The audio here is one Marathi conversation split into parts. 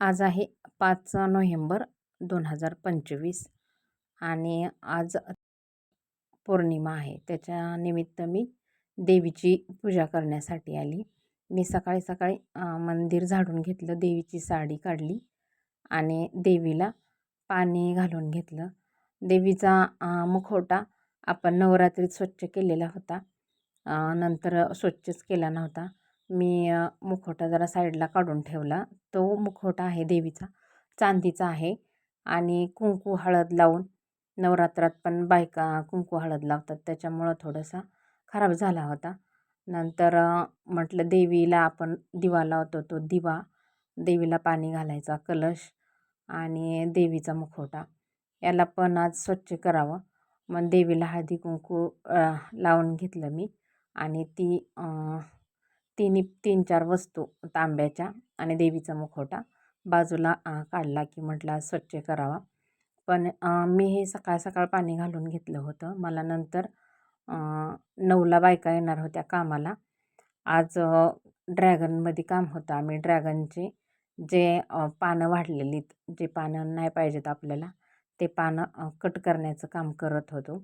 आज आहे पाच नोव्हेंबर दोन हजार पंचवीस आणि आज पौर्णिमा आहे. त्याच्या निमित्त मी देवीची पूजा करण्यासाठी आली. मी सकाळी सकाळी मंदिर झाडून घेतलं देवीची साडी काढली आणि देवीला पाणी घालून घेतलं. देवीचा मुखवटा आपण नवरात्रीत स्वच्छ केलेला होता. नंतर स्वच्छच केला नव्हता. मी मुखवटा जरा साईडला काढून ठेवला. तो मुखवटा आहे देवीचा चांदीचा आहे आणि कुंकू हळद लावून नवरात्रात पण बायका कुंकू हळद लावतात. त्याच्यामुळं थोडासा खराब झाला होता. नंतर म्हटलं देवीला आपण दिवा लावतो तो दिवा देवीला पाणी घालायचा कलश आणि देवीचा मुखवटा. याला पण आज स्वच्छ करावं. मग देवीला हळदी कुंकू लावून घेतलं मी आणि ती तिन्ही तीन चार वस्तू तांब्याच्या आणि देवीचा मुखवटा बाजूला काढला की म्हटला स्वच्छ करावा. पण मी हे सकाळ सकाळ पाणी घालून घेतलं होतं. मला नंतर नऊला बायका येणार होत्या कामाला. आज ड्रॅगनमध्ये काम होतं. आम्ही ड्रॅगनचे जे पानं वाढलेली जे पानं नाही पाहिजेत आपल्याला ते पानं कट करण्याचं काम करत होतो.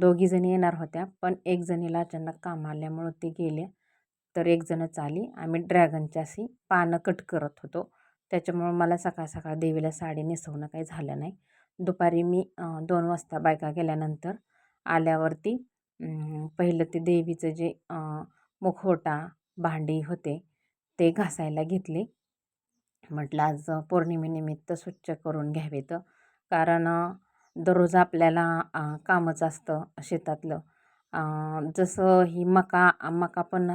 दोघीजणी येणार होत्या पण एक जणीला अचानक काम आल्यामुळं ते गेले. तर एकजणच आली आम्ही ड्रॅगनच्या अशी पानं कट करत होतो. त्याच्यामुळं मला सकाळ सकाळ देवीला साडी नेसवणं काही झालं नाही. दुपारी मी दोन वाजता बायका गेल्यानंतर आल्यावरती पहिलं ते देवीचं जे मुखवटा भांडी होते ते घासायला घेतले. म्हटलं आज पौर्णिमेनिमित्त स्वच्छ करून घ्यावेत कारण दररोज आपल्याला कामच असतं शेतातलं. जसं ही मका मका पण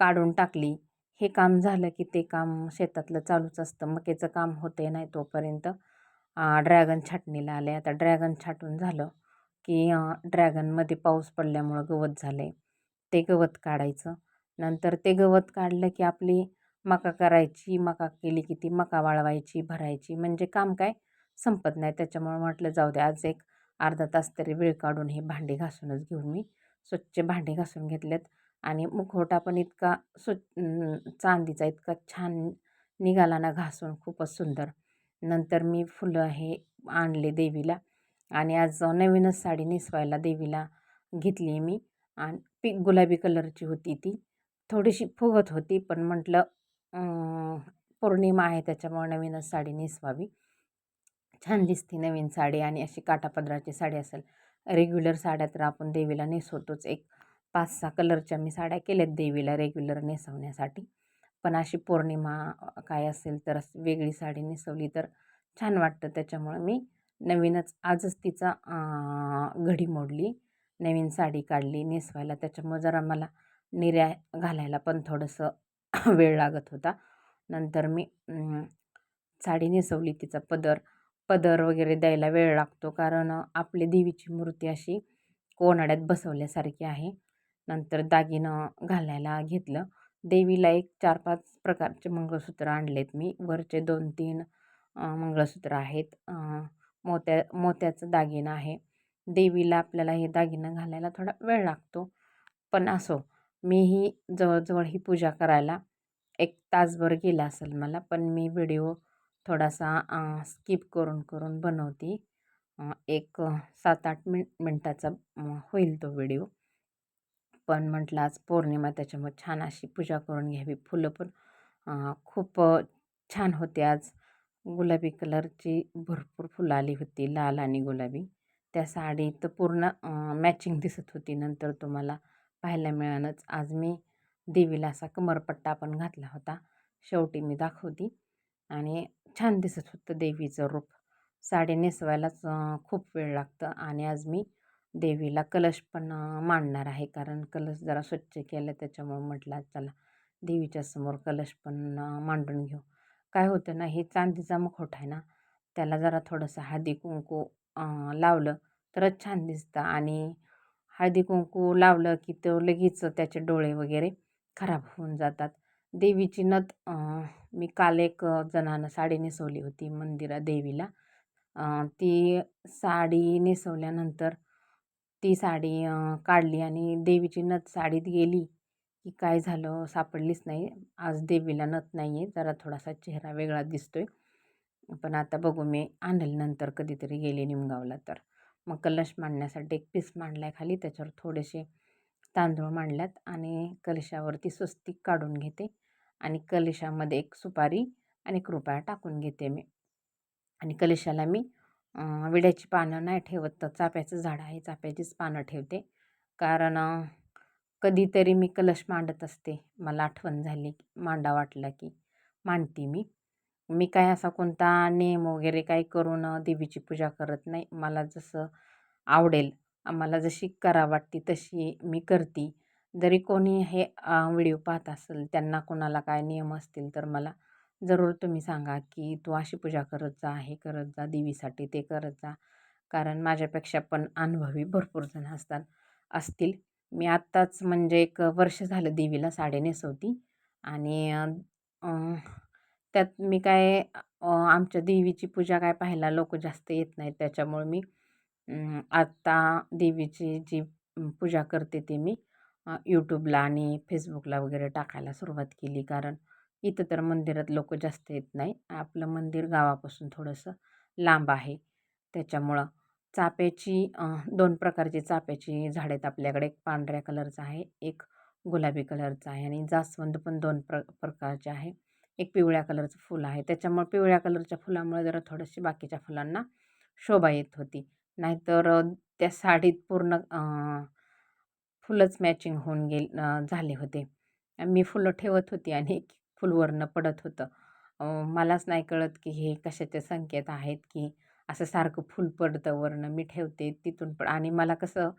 काढून टाकली. हे काम झालं की ते काम शेतातलं चालूच असतं. मकेचं काम होते नाही तोपर्यंत. ड्रॅगन छाटणीला आले. आता ड्रॅगन छाटून झालं की ड्रॅगनमध्ये पाऊस पडल्यामुळं गवत झालं आहे ते गवत काढायचं. नंतर ते गवत काढलं की आपली मका करायची मका केली की ती मका वाळवायची भरायची. म्हणजे काम काय? संपत नाही. त्याच्यामुळं म्हटलं जाऊ दे आज एक अर्धा तास तरी वेळ काढून हे भांडी घासूनच घेऊन मी स्वच्छ भांडी घासून घेतल्यात आणि मुखवटा पण इतका सु चांदीचा इतका छान निघाला ना घासून खूपच सुंदर. नंतर मी फुलं हे आणले देवीला आणि आज नवीनच साडी नेसवायला देवीला घेतली मी. आणि पीक गुलाबी कलरची होती ती. थोडीशी फुगत होती पण म्हटलं पौर्णिमा आहे त्याच्यामुळे नवीनच साडी नेसवावी. छान दिसते नवीन साडी आणि अशी काटापदराची साडी असेल. रेग्युलर साड्या तर आपण देवीला नेसवतोच. एक पाच सहा कलरच्या मी साड्या केल्यात देवीला रेग्युलर नेसवण्यासाठी. पण अशी पौर्णिमा काय असेल तर वेगळी साडी नेसवली तर छान वाटतं. त्याच्यामुळं मी नवीनच आजच तिचा घडी मोडली नवीन साडी काढली नेसवायला. त्याच्यामुळं जरा मला निर्या घालायला पण थोडंसं वेळ लागत होता. नंतर मी साडी नेसवली तिचा पदर. पदर वगैरे द्यायला वेळ लागतो कारण आपली देवीची मूर्ती अशी कोनाड्यात बसवल्यासारखी आहे. नंतर दागिनं घालायला घेतलं. देवीला एक चार पाच प्रकारचे मंगळसूत्र आणलेत मी. वरचे दोन तीन मंगळसूत्र आहेत. मोत्या मोत्याचं दागिनं आहे. देवीला आपल्याला हे दागिनं घालायला थोडा वेळ लागतो. पण असो मीही जवळजवळ ही पूजा करायला एक तासभर गेला असेल मला पण मी व्हिडिओ थोडासा स्किप करून करून बनवते. एक सात आठ मिन मिनटाचा होईल तो व्हिडिओ. पण म्हटलं आज पौर्णिमा त्याच्यामुळे छान अशी पूजा करून घ्यावी. फुलं पण खूप छान होते आज. गुलाबी कलरची भरपूर फुलं आली होती लाल आणि गुलाबी. त्या साडीत पूर्ण मॅचिंग दिसत होती नंतर तुम्हाला पाहायला मिळालंच. आज मी देवीला असा कमरपट्टा पण घातला होता. शेवटी मी दाखवते. आणि छान दिसत होतं देवीचं रूप. साडी नेसवायलाच खूप वेळ लागतं. आणि आज मी देवीला कलश पण मांडणार आहे. कारण कलश जरा स्वच्छ केलं त्याच्यामुळं म्हटलं चला देवीच्या समोर कलश पण मांडून घेऊ. काय होतं ना हे चांदीचा मुखवटा आहे ना त्याला जरा थोडंसं हळदी कुंकू लावलं तरच छान दिसतं. आणि हळदी कुंकू लावलं की तो लगेच त्याचे डोळे वगैरे खराब होऊन जातात. देवीची नथ मी काल एक जणानं साडी नेसवली होती मंदिरा देवीला. ती साडी नेसवल्यानंतर ती साडी काढली आणि देवीची नथ साडीत गेली की काय झालं सापडलीच नाही. आज देवीला नथ नाही आहे जरा थोडासा चेहरा वेगळा दिसतो आहे पण आता बघू मी आणेल नंतर कधीतरी गेले निमगावला तर. मग कलश मांडण्यासाठी एक पीस मांडला आहे खाली त्याच्यावर थोडेसे तांदूळ मांडल्यात आणि कलशावरती स्वस्तिक काढून घेते आणि कलशामध्ये एक सुपारी आणि एक रुपया टाकून घेते मी. आणि कलशाला मी विड्याची पानं नाही ठेवत तर चाफ्याचं झाड आहे चाफ्याचीच पानं ठेवते. कारण कधीतरी मी कलश मांडत असते. मला आठवण झाली की मांडा वाटला की मांडते मी. मी काय असा कोणता नियम वगैरे काही करून देवीची पूजा करत नाही. मला जसं आवडेल मला जशी करा वाटते तशी मी करते. जरी कोणी हे व्हिडिओ पाहत असेल त्यांना कोणाला काय नियम असतील तर मला जरूर तुम्ही सांगा की तू अशी पूजा करत जा हे करत जा देवीसाठी ते करत जा. कारण माझ्यापेक्षा पण अनुभवी भरपूर जण असतात असतील. मी आत्ताच म्हणजे एक वर्ष झालं देवीला साडी नेसवती. आणि त्यात मी काय आमच्या देवीची पूजा काय पाहायला लोक जास्त येत नाहीत. त्याच्यामुळे मी आत्ता देवीची जी पूजा करते ते मी यूट्यूबला आणि फेसबुकला वगैरे टाकायला सुरुवात केली. कारण इथं तर मंदिरात लोक जास्त येत नाही. आपलं मंदिर गावापासून थोडंसं लांब आहे. त्याच्यामुळं चाफ्याची दोन प्रकारची चाफ्याची झाडं आहेत आपल्याकडे. एक पांढऱ्या कलरचं आहे एक गुलाबी कलरचं आहे आणि जास्वंद पण दोन प्र प्रकारचे आहे. एक पिवळ्या कलरचं फुल आहे. त्याच्यामुळे पिवळ्या कलरच्या फुलामुळे जरा थोडीशी बाकीच्या फुलांना शोभा येत होती. नाहीतर त्या साडीत पूर्ण फुलंच मॅचिंग होऊन गेल झाले होते. मी फुलं ठेवत होती आणि फुलवरनं पडत होतं. मलाच नाही कळत की हे कशाचे संकेत आहेत की असं सारखं फुल पडतं वरनं मी ठेवते तिथून पण. आणि मला कसं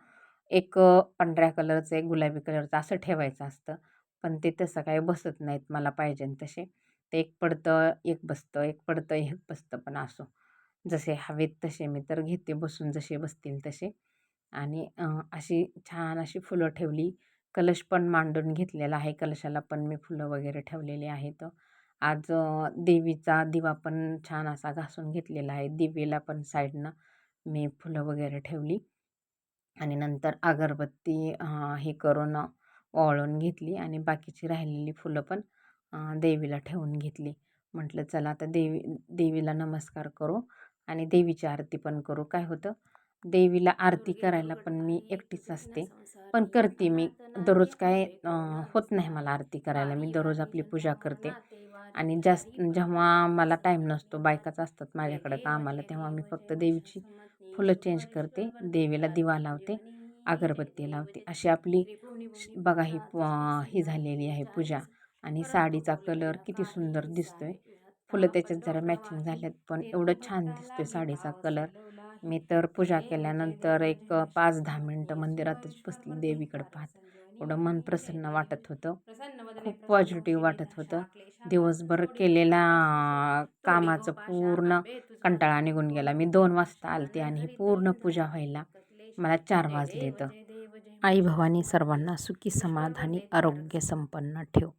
एक पांढऱ्या कलरचं एक गुलाबी कलरचं असं ठेवायचं असतं. पण ते तसं काही बसत नाहीत मला पाहिजे तसे. ते एक पडतं एक बसतं एक पडतं एक बसतं पण असो. जसे हवेत तसे मी तर घेते बसून जसे बसतील तसे. आणि अशी छान अशी फुलं ठेवली. कलश पण मांडून घेतलेला आहे. कलशाला पण मी फुलं वगैरे ठेवलेली आहेत. आज देवीचा दिवा पण छान असा घासून घेतलेला आहे. दिवेला पण साईडनं मी फुलं वगैरे ठेवली. आणि नंतर अगरबत्ती हे करून वाळून घेतली आणि बाकीची राहिलेली फुलं पण देवीला ठेवून घेतली. म्हटलं चला आता देवी देवीला नमस्कार करू आणि देवीची आरती पण करू. काय होतं? देवीला आरती करायला पण मी एकटीच असते. पण करते मी. दररोज काय होत नाही मला आरती करायला. मी दररोज आपली पूजा करते. आणि जास्त जेव्हा मला टाईम नसतो बायकाच असतात माझ्याकडं कामाला तेव्हा मी फक्त देवीची फुलं चेंज करते. देवीला दिवा लावते अगरबत्ती लावते. अशी आपली बघा ही प- ही झालेली आहे पूजा. आणि साडीचा कलर किती सुंदर दिसतोय. फुलं त्याच्यात जरा मॅचिंग झाल्यात पण एवढं छान दिसतोय साडीचा कलर मी तर पूजा केल्यानंतर एक पाच दहा मिनटं मंदिरातच बसली देवीकडे पाहत. एवढं मन प्रसन्न वाटत होतं. खूप पॉझिटिव्ह वाटत होतं. दिवसभर केलेला कामाचं पूर्ण कंटाळा निघून गेला. मी दोन वाजता आलते आणि ही पूर्ण पूजा व्हायला मला चार वाजले तर. आई भवानी सर्वांना सुखी समाधानी आरोग्य संपन्न ठेव.